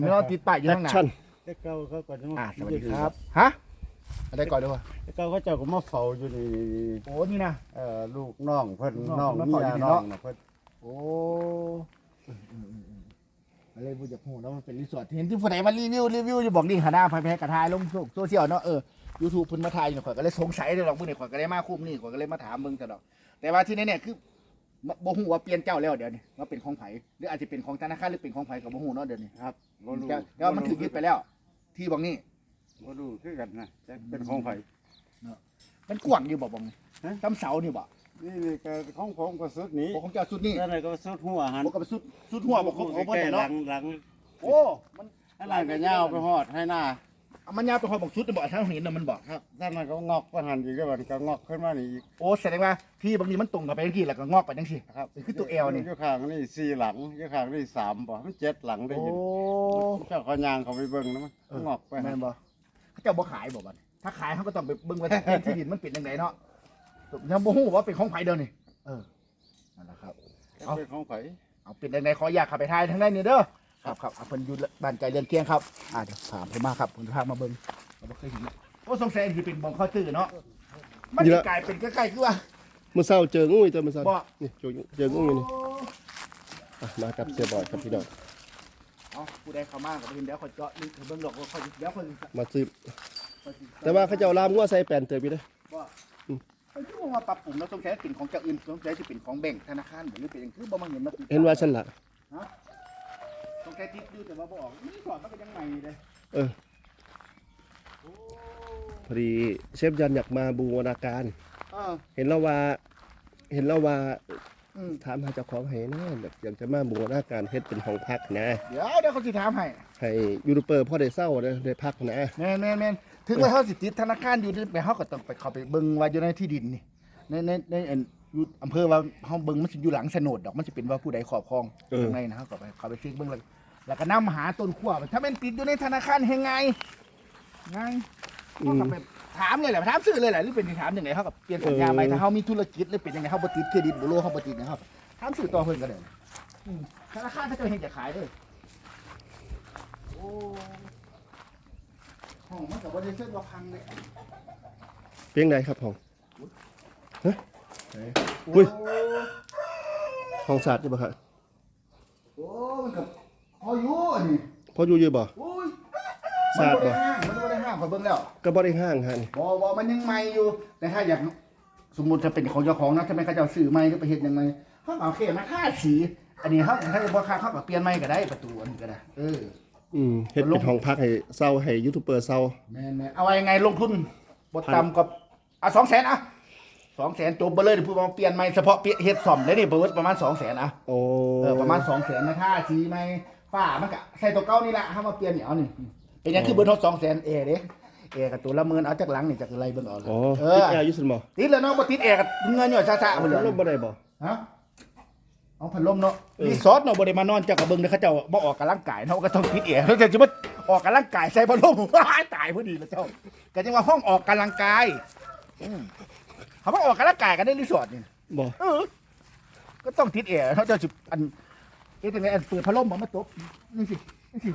นี่ไม่ต้องติดป้ายอยู่แอข้างคหน้าชั่นแต่เก่าเขาก็อ่าสวัสดีครับฮะอะไรก่อนด้วยแต่เก่าเขาเจ้าก็มาเฝ้าอยู่นี่โอ้นี่นะ เอ่อลูกน้องเพิ่นลูกน้น้อองงมาเมีเฝ้ายอยู่นี่น้องเนาะ น่ะเพิ่นโอ้อะไรบูจากหูแล้วมันเป็นรีสอร์ทเห็นที่ผู้ใดมารีวิวรีวิวอยู่บอกนี่หาหน้าพายแพ้กระทายลงโซเชียลเนาะเออยูทูบเพิ่นมาถ่ายอยู่ข่อยก็เลยสงสัยเลยหรอกเพิ่นนี่ข่อยก็เลยมาคุ้มนี่ข่อยก็เลยมาถามเบิ่งแต่ดอก แต่ว่าที่นี่เนี่ยคือ บ่ฮู้ว่าเปลี่ยนเจ้าแล้วเดี๋ยวนี้ว่าเป็นของไผหรืออาจจะเป็นของธนาคารหรือเป็นของไผก็บ่ฮู้เนาะเดี๋ยวนี้ครับบ่รู้แต่แต่ว่ามันถูกยึดไปแล้ว ที่บอกนี่บ่รู้คือกันนะแต่เป็นของไผมันกว้างอยู่บ่บอกนี่ฮะจำเสานี่บ่นี่นี่ก็ของผมก็สุดนี้โอ้ของเจ้าสุดนี่นั่นน่ะก็สุดหัวหันบ่ก็ไปสุดสุดหัวบ่ของของเพิ่นใกล้เนี่ยๆหลัเนาะงหลังโอ้มันอันนั้นก็ยาวไปฮอดให้หน้า เอามันยาวไปหอยบอกสุดน่ะบ่ถ้าเห็นน่ะมันบอกครับด้านนั้นก็งอกไปหันอีกแล้วมันก็งอกขึ้นมานี่อีกโอ้แสดงว่าที่บางทีมันตรงกับไปจังซี่แล้วก็งอกไปจังซี่ครับเป็นคือตัวเอลนี่อยู่ข้างนี่สี่หลังอยู่ข้างนี่สามบ่มันเจ็ดหลังได้โอ้ยินเจ้าเขายางเขาไปเบิ่งนะมันเอองอกไปหัแม่นนบ่เขาเจ้าบ่ขายบ่บัดนี้ถ้าขายเขาก็ต้องไปเบิ่งว่าที่ที่ดินมันเป็นจังไดเนาะยังบ่ฮู้ว่าเป็นของไผเด้อนี่เออนั่นแหละครับ เอาเป็นของไผเอาเป็นยังไงขออยากขับไปทายทางด้านนี้เด้อ ครับครับเอาเพิ่นอยู่บ้านใจเรือนเคียงครับอ่าเดี๋ยวถามเพิ่นมาครับเพิ่นพามาเบิ่งเราบ่เคยเห็นโอ้สงสัยสิเป็นบ่องเข้าตื้อเนาะมันสิกลายเป็นใกล้ๆคือว่า มื้อเช้าเจองูอีกตัวมื้อเช้าบ่ นี่เจอเจองูอยู่นี่อะมากับเสียบอยครับพี่น้องเอาผู้ใดเข้ามาก็บ่เห็นเดี๋ยวเขาเจาะนี่เบิ่งดอกว่าเขาเดี๋ยวเขาสิมาซื้อเขาสิแต่ว่าเขาเจ้าลามงัวใส่แป้นเติบอยู่เด้อบ่เขาคิดว่าปรับปรุงแล้วสงสัยเป็นของเจ้าอื่นสงสัยสิเป็นของแบงก์ธนาคารบ่หรือเป็นหยังคือบ่มาเห็นมาติดเห็นว่าฉันล่ะสง สัยติดอยู่แต่ว่าบ่ออกนี่สอนมันก็ยังใหม่อยู่เลยเออ โอ้พอดีเชฟยันอยากมาบูรณาการ เออเห็นแล้วว่า เห็นแล้วว่าอืมถามหาเจ้าของให้นะแบบอยากจะมาบูรณาการเฮ็ดเป็นห้องพักนะ เดี๋ยวเดี๋ยวเขาสิถามให้ให้ยูทูบเบอร์พ่อได้เศร้าได้ได้พักนะ แม่นแม่นแม่นถึงว่าเขาสิติดธนาคารอยู่ที่ไปเขาก็ต้องไปเข้าไปเบิ่งว่าอยู่ในที่ดินนี่ในในในอันอยู่อำเภอว่าเฮาเบิ่งมันสิอยู่หลังโฉนดดอกมันสิเป็นว่าผู้ใดครอบครองเออ ข้างในนะเขาก็ไปเข้าไปเช็คเบิ่งแล้ว แล้วก็นำหาต้นขั้วไปถ้าแม่นติดอยู่ในธนาคารเฮ็ดไงไงอืเขามก็ไปถามเลยแหละถามซื้อเลยแหละหรือเป็นสิถามยังไงเขาก็เปลี่ยนสัญญาใหม่เออถ้าเขามีธุรกิจหรือเป็นยังไงเขาบ่ติดเครดิตบุโรเขาบ่ติดนะครับถามซื้อต่อเพิ่นก็ได้อืมธนาคารเขาจะเห็นจะขายเด้อโอ้ห้องมันก็บ่ได้เชิงว่าพังเลยเพียงใดครับห้องอุ้โอ้ยห้องสะอาดใช่บ่ครับโอ้มันก็ พออยู่อันนี้พออยู่อยู่บ่โอ้ยสะอาดบ่มันบ่ได้ห้างมันบ่ได้ห้างขอยเบิ่งแล้วก็บ่ได้ห้างฮะนี่บ่บ่มันยังใหม่อยู่แต่ถ้าอยากสมมุติจะเป็นของเจ้าของนะถ้าไม่เขาเจ้าซื้อใหม่หรือไปเฮ็ดยังไงเขาก็เอาเคมาทาสี อันนี้เขาถ้าจะบ่ค่าเขาก็เปลี่ยนใหม่ก็ได้ประตูอันนี้ก็ได้ เออ อืมเฮ็ดเป็นห้องพักให้เศร้าให้ยูทูบเบอร์เศร้าแม่นๆเอาไว้ยังไงลงทุนบ่ต่ำกว่าอะ200,000อะ200,000จบไปเลยเดี๋ยวพูดว่าเปลี่ยนใหม่เฉพาะเปลี่ยนเฮ็ดซ่อมได้นี่เบิดประมาณ200,000อะ โอ้เออประมาณ200,000นะท่าสีใหม่ ฝ้ามันก็ใส่ตัวเก่านี่แหละถ้ามาเปลี่ยนนี่เอานี่เป็นหยังคือเบิดเท่า200,000เอเด้เอกับตัวละหมื่นเอาจากหลังนี่จากอะไรเบิ่งเอาเลยอ๋อเอติดอแอร์อยู่ซั่นบ่ติดแล้วเนาะบ่ติดแอร์ก็เงินหย่อยซะๆพัเพิ่นดเลยลมบ่ได้บ่ ฮะเอาพัดลมเนาะเออ รีสอร์ทเนาะบ่ได้มานอนเจ้าก็เบิ่งเด้อเขาเจ้าบ่ออกกำลังกายเนาะก็ต้องติดแอร์แล้วจะสิมาออกกำลังกายใส่พัดลมว้ายตายพอดีแล้วเจ้าก็จังว่าห้องออกกำลังกายอืมเขาบ่ออกกำลังกายกันในรีสอร์ทนี่ บ่ เออ ก็ต้องติดแอร์เขาเจ้าสิอัน เอ๊ะจังไดอันเปิดพัดลมบ่มาตบนี่สินี่สิ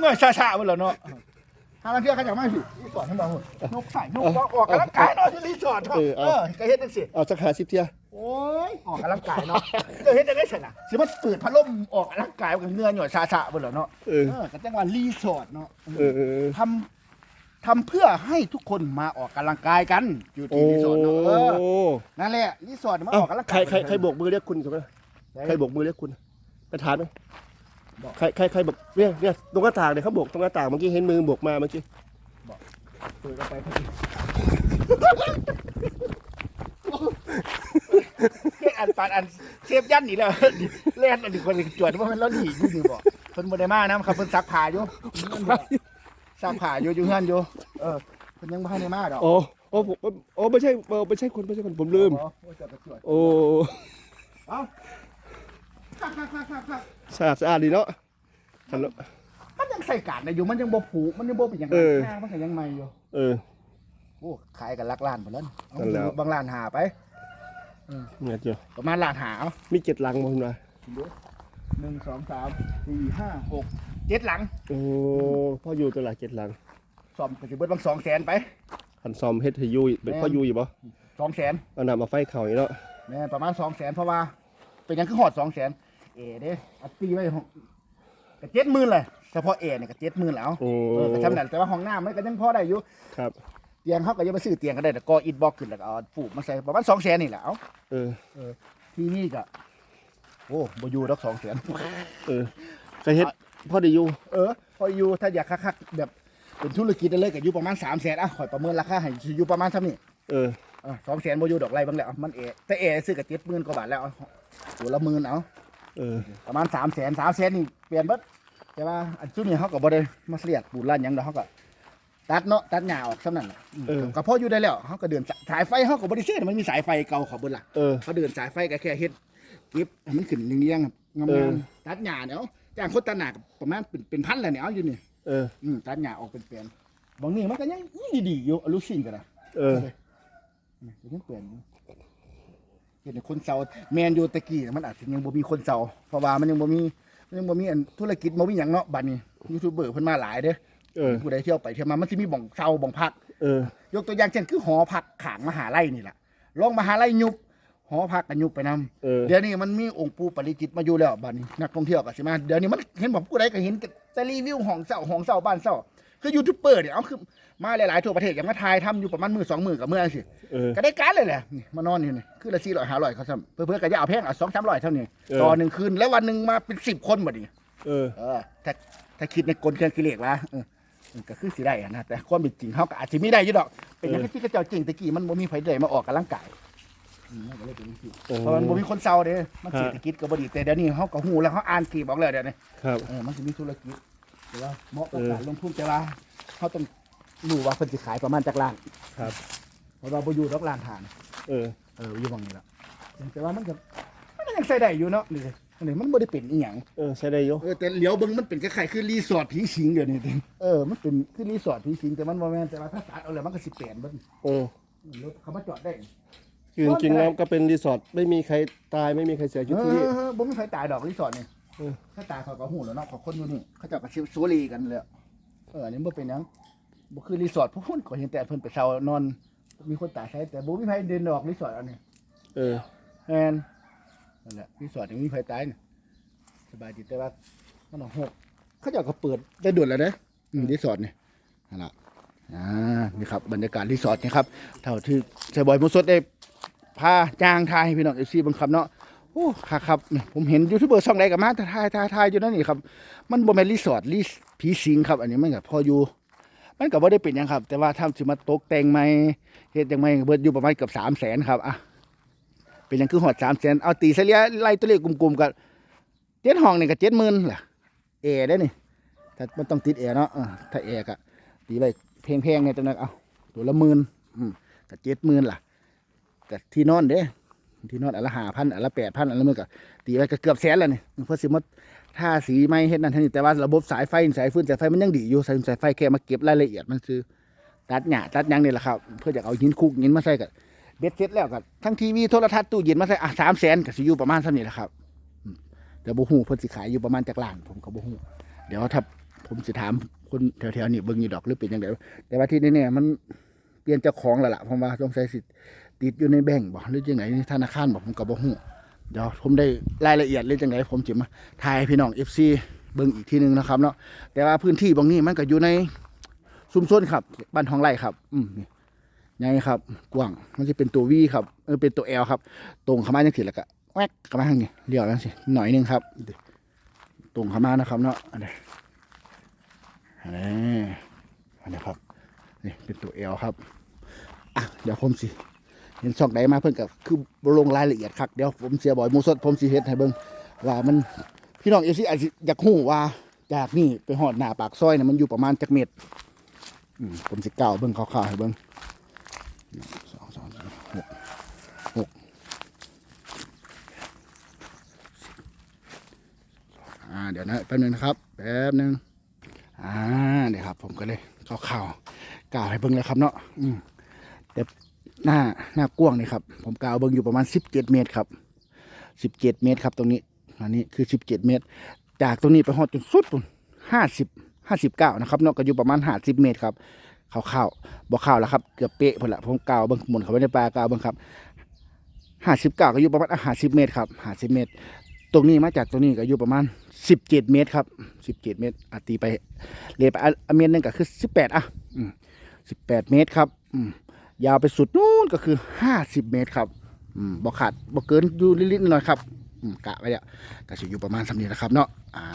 เงยๆช้าๆเบิ่นแล้วเนาะทางนั้นเที่ยวเขาจะมาสิรีสอร์ทให้บ่ฮู้นกใส่นกก็ออกกำลังกายเนาะที่รีสอร์ทเนาะเออก็เฮ็ดจังซี่เอาสัก50เที่ยโอ้ยออกกำลังกายเนาะเดี๋ยวเฮ็ดได้ไสนะสิมันเปิดพัดลมออกกำลังกายกับเหงื่อหย่อยชาๆเบิ่นแล้วเนาะเออเออก็จังว่ารีสอร์ทเนาะเออเออเออทำทำเพื่อให้ทุกคนมาออกกำลังกายกันอยู่โอ้ที่รีสอร์ทเนาะเออนั่นแหละรีสอร์ทมาอเอ้าอกกำลังใครกายใครใครโบกมือเรียกคุณใช่ไหมใครโบกมือเรียกคุณ ไปถามไหมบอก ใครใครใครบอกเนี่ยเนี่ยตรงหน้าต่างเนี่ยเขาโบกตรงหน้าต่างเมื่อกี้เห็นมือโบกมาเมื่อกี้เปิดกันไปพอดีเฮ็ดอันปานอันเชฟยันนี่แหล้วเล่นอันนี้คนจวดว่ามันแล้วหนีอยู่นี่บ่เพิ่นบ่ได้มานํครับเพิ่นซักผ้าอยู่ซักผ้าอยู่อยู่เฮือนอยู่เออเพิ่นยังบ่ทันได้มาดอกโอ้โอ้ผมโอ้ไม่ใช่เออไม่ใช่คนไม่ใช่คนผมลืม อ๋อโอ้ยจอดกระจวดโอ้ เอา สะอาดสะอาดดีเนาะฮัลโหล มันยังใส่กาดได้อยู่มันยังบ่ผูกมันยังบ่เป็นอย่างเอนั้นอหน้ามันก็ยังใหม่อยู่เออ โอ้ขายกันลักล้านหมดแล้วเอานั่นแล้ว บางล้านหาไปเนี่ยเจ้าประมาณล้านหาเอามีเจ็ดลังมั้งนะดูหนึ่งสองสามสี่ห้าหกเจ็ดหลังโอ้พ่ออยู่ตัวละเจ็ดหลังซ่อมก็สิเบิดบางสองแสนไปคันซอมเฮ็ดให้อยู่เป็นพ่ออยู่อยู่บ่สองแสน เอาน้ำมาไฟเข่าอีกเนาะ แม่นประมาณสองแสนเพราะว่า เป็นหยังคือหอดสองแสน เอเด้อัดตีไว้หกก็เจ็ดหมื่นเลยเฉพาะเอเนี่ยก็เจ็ดหมื่นแล้วโอ้ เออก็ทำนั่นแต่ว่าห้องน้ำมันก็ยังพอได้อยู่ครับ เตียงเขาก็ยังไปซื้อเตียงก็ได้แต่ก็อิฐบล็อกขึ้นแล้วก็เอาปลูกมาใส่ประมาณสองแสนนี่แหละเอาเออ ที่นี่ก็โอ้บอยู่ดอกสองแสนเออก็เฮ็ดพ่อได้อยู่ เออพออยู่ถ้าอยากคักๆแบบเป็นธุรกิจได้เลยก็อยู่ประมาณสามแสนอะข่อยประเมินราคาให้อยู่ประมาณเท่านี้ เออ สองแสนบอยู่ดอกไรบ้างแล้วมันเอแต่เอซื้อกับเจ็ดหมื่นกว่าบาทแล้วเอาตัวละหมื่นเอา เออประมาณสามแสนสามแสนนี่เปลี่ยนเบิดแต่ว่าอันชุดนี้เขาก็บ่ได้มาเสียดปูนล้านหยังดอกเขาก็ตัดเนาะตัดหญ้าออกสำนั่นน่ะอืมเออ ก็พออยู่ได้แล้วเขาก็เดินสายสายไฟเขาก็บ่ได้เสียมันมีสายไฟเก่าเขาเบิดล่ะ เออ เขาเดินสายไฟก็แค่เฮ็ดเก็บให้มันขึ้นเรียงๆครับงาเออ มๆตัดหญ้าเนี่ยเอาจ้างคนตัดหญ้าก็ประมาณเป็นเป็นพันแหละเนี่ยเอาอยู่นี่เออ อืมตัดหญ้าออกเป็นแปลนบางนี่มันก็ยังยังดีๆอยู่อลูซิ่งก็ได้เออนี่ก็ยังเปลี่ยนอยู่ เห็นคนเซาแมนอยู่ตะกี้น่ะมันอาจจะยังบ่มีคนเซาเพราะว่ามันยังบ่มีมันยังบ่มีอันธุรกิจบ่มีหยังเนาะบัดนี้ยูทูบเบอร์เพิ่นมาหลายเด้อเออผู้ใดเที่ยวไปเที่ยวมามันสิมีบ่องเซาบ่องพักเออยกตัวอย่างเช่นคือหอพักขางมหาลัยนี่แหละลองมหาลัยยุบหอพักกันยุบไปนำเออเดี๋ยวนี้มันมีองค์ปู่ปาริจิตมาอยู่แล้วบัดนี้นักท่องเที่ยวก็สิมาเดี๋ยวนี้มันเห็นบอกผู้ใดก็เห็นแต่รีวิวห้องเช่าห้องเช่าบ้านเช่า คือยูทูบเบอร์เนี่ยเอาคือมาหลายๆทั่วประเทศอย่างมาถ่ายทำอยู่ประมาณมือสองมือกับเมื่อสิเออ ก็ได้การเลยแหละนี่มานอนอยู่นี่คือละสี่ร้อยห้าร้อยเขาทำเพื่อเพื่อก็จะเอาแพงเอาสองสามร้อยเท่านี้เออ ต่อหนึ่งคืนแล้ววันหนึ่งมาเป็นสิบคนบัดนี้เออ เออถ้าถ้าคิดในกลเครื่องกิเลสละเออมันก็คือสิได้อะนะแต่ความเป็นจริงเขาก็อาจจะไม่ได้อยู่ดอกเป็นอย่างที่กระเจ้าจริงตะกี้มันบ่มีไผได้มาออกกำลังกายอืมมันก็เลยเป็นอย่างนี้โอ้เพราะมันบ่มีคนเซาเด้มันเศรษฐกิจก็บ่ดีแต่เดี๋ยวนี้เขาก็ฮู้แล้วเขาอ่านกีบอกแล้วเดี๋ยวนี้ครับ เออมันสิมีธุรกิจ แต่ว่าเหมาะกับการลงทุนแต่ว่าเขาต้องรู้ว่าเพิ่นสิขายประมาณจักล้านครับ เพราะว่าบ่อยู่ดอกล้านทาน เออ เอออยู่บางนี้ละแต่ว่ามันก็มันก็ยังใส่ได้อยู่เนาะนี่สิอันนี้มันบ่ได้เป็นอีหยังเออใช้ได้อยู่เออแต่เหลียวเบิ่งมันเป็นคล้ายๆคือรีสอร์ทผีสิงเดี๋ยวนี้เออมันเป็นคือรีสอร์ทผีสิงแต่มันบ่แม่นแต่ว่าถ้าตัดเอาแล้วมันก็สิเปลี่ยนเบิ่งเออรถเขามาจอดได้ คือจริงๆแล้วก็เป็นรีสอร์ทไม่มีใครตายไม่มีใครเสียชีวิตที่นี่เออบ่มีใครตายดอกรีสอร์ทนี่ เออ ถ้าตายเขาก็ฮู้แล้วเนาะเขาคนอยู่นี่ เขาเจ้าก็สิสูรีกันเลยเอออันนี้บ่เป็นหยังบ่คือรีสอร์ทพวกคนก็เห็นแต่เพิ่นไปเช่านอน มีคนตายใช้แต่บ่มีใครเดินดอกรีสอร์ทอันนี้เออ แมนนั่นแหละรีสอร์ทยังมีไฟตายนี่สบายดีแต่ว่ามันเอาหกเขาเจะก็เปิดได้ด่วนแล้วนะอืมรีสอร์ทนี่นั่นแหละอ่านี่ครับบรรยากาศรีสอร์ทนี่ครับเท่าที่เซบอยมุสดได้พาจ้างทายให้พี่น้องเอฟซีบังคับเนาะ โอ้ค่ะครับ ผมเห็นยูทูบเบอร์ช่องใดกับมาแต่ายทายทายอยู่นั่นนี่ครับ มันบ่แม่นรีสอร์ทรีสผีสิงครับอันนี้มันก็พออยู่ มันก็บ่ได้เป็นยังครับ แต่ว่าทำสิมาตกแต่งใหม่เฮ็ดจังไงเบิดอยู่ประมาณเกือบสามแสนครับอะเป็นยังคือหอดสามแสนเอาตีเฉลี่ยไล่ตัวเลขกลุ่มๆกับเจ็ดห้องนี่ก็เจ็ดหมื่นล่ะเอได้นี่ถ้ามันต้องติดเอเนาะถ้าเอก็ตีไปเพงๆเนี่ยตัวนั้นเอาตัวละหมื่นอืมก็เจ็ดหมื่นล่ะแต่ที่นอนเด้ ที่นอนอันละห้าพันอันละแปดพันอันละมื่นก็ตีไปก็เกือบแสนแล้วนี่เพื่อสิมาท่าสีไม่เฮ็ดนั่นท่านี้แต่ว่าระบบสายไฟสายฟืนสายไฟมันยังดีอยู่สายสายไฟแค่มาเก็บรายละเอียดมันคือตัดหญ้าตัดยังนี่แหละครับ เพื่อจะเอาหินคุกหินมาใส่กับเบ็ดเสร็จแล้วก็ทั้งทีวีโทรทัศน์ตู้เย็นมาใส่อะสามแสนก็สิอยู่ประมาณเท่านี้แหละครับแต่บ่ฮู้เพิ่นสิขายอยู่ประมาณจากล้าน ผมก็บ่ฮู้เดี๋ยวถ้าผมสิถามคนแถวๆนี้เบิ่งอยู่ดอกหรือเป็นจังไดแต่ว่าที่แน่ๆมันเปลี่ยนเจ้าของแล้วล่ะผมว่าสงสัยสิ ติดอยู่ในแบงก์บ่หรือจังไดในธนาคารบ่ผมก็บ่ฮู้เดี๋ยวผมได้รายละเอียดหรือจังไดผมสิมาถ่ายพี่น้อง FC เบิ่งอีกทีหนึงนะครับเนาะแต่ว่าพื้นที่บางนี้มันก็อยู่ในชุมชนครับบ้านทองไร่ครับ อืมไงครับ กว้างมันจะเป็นตัววีครับเออเป็นตัวแอลครับ ตรงเข้ามาจังสิแล้วก็แวกเข้ามาทางนี้เลี้ยวจังสิหน่อยนึงครับ ตรงเข้ามานะครับเนาะอันนี้อันนี้อันนี้ครับนี่เป็นตัวแอลครับอะเดี๋ยวผมสิ เห็นช่องใดมาเพิ่นกับคือบ่ลงรายละเอียดครับเดี๋ยวผมเสียบ่อยมูสดผมสิเฮ็ดให้เบิ่งว่ามันพี่น้องเอซีอาจสิอยากฮู้ว่าจากนี่ไปหอดหน้าปากซอยเนี่ยมันอยู่ประมาณจักเมตรอืมผมสิกล่าวเบิ่งคร่าวๆให้เบิ่งสองสองสามหกหกอ่าเดี๋ยวนะแป๊บนึงนะครับ แป๊บนึงอ่าเดี๋ยวครับ ผมก็เลยเข้าข่าวกล่าวให้เบิ้งเลยครับเนาะอืมแต่ หน้าหน้ากว้างนี่ครับผมกาวเบิ้งอยู่ประมาณสิบเจ็ดเมตรครับสิบเจ็ดเมตรครับตรงนี้อันนี้คือสิบเจ็ดเมตร จากตรงนี้ไปหอดจนสุดปุ่นห้าสิบห้าสิบเก้านะครับเนาะก็อยู่ประมาณห้าสิบเมตรครับข่าวๆบ่ข่าวแล้วครับเกือบเป๊ะพอละผมกาวเบิ่งหมุนเข้าไปในปลากาวเบิ่งครับห้าสิบเก้าก็อยู่ประมาณห้าสิบเมตรครับห้าสิบเมตร ตรงนี้มาจากตรงนี้ก็อยู่ประมาณสิบเจ็ดเมตรครับสิบเจ็ดเมตรอาตีไปเลไปอะอะเมตรนึงก็คือสิบแปดอะสิบแปดเมตรครับ อืม ยาวไปสุดนู้นก็คือห้าสิบเมตรครับอืมบ่ขาดบกเกินอยู่ลิดๆหน่อยครับกะไว้เนี่ยก็จะอยู่ประมาณสำนี้นะครับเนาะอ่า